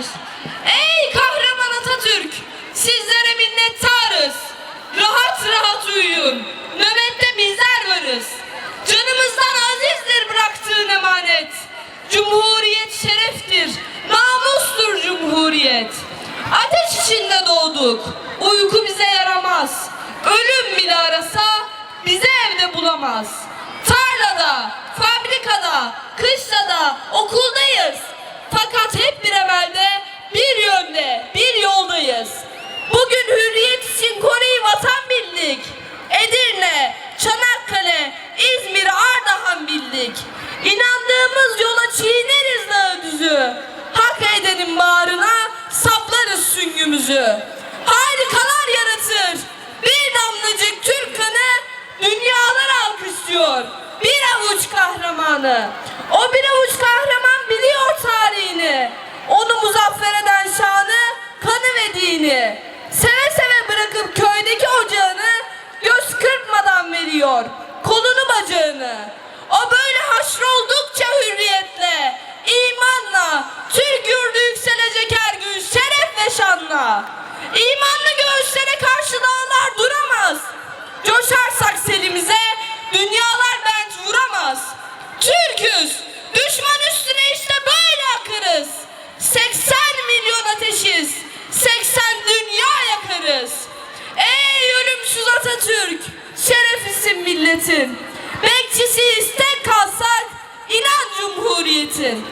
Ateşler. Ey kahraman Atatürk! Sizlere minnettarız. Rahat rahat uyuyun. Nöbette bizler varız. Canımızdan azizdir bıraktığın emanet. Cumhuriyet şereftir. Namustur Cumhuriyet. Ateş içinde doğduk. Uyku bize yaramaz. Ölüm bile arasa bize evde bulamaz. Tarlada, fabrikada, kışla İnandığımız yola çiğneriz dağı düzü. Hak edenin bağrına saplarız süngümüzü. Harikalar yaratır. Bir damlacık Türk kanı dünyalar alkışlıyor. Bir avuç kahramanı. O bir avuç kahraman biliyor tarihini. Onu muzaffer eden şanı, kanı ve dini. Seve seve bırakıp köydeki ocağını göz kırpmadan veriyor. Kolunu bacağını. O böyle haşroldukça hürriyetle, imanla, Türk yurdu yükselecek her gün şeref ve şanla. İmanlı göğüslere karşı dağlar duramaz. Coşarsak selimize dünyalar bent vuramaz. Türküz, düşman üstüne işte böyle akırız. 80 milyon ateşiz, 80 dünya yakarız. Ey ölümsüz Atatürk, şerefisin milletin. Bekçisi istek kalsak, inan cumhuriyetin.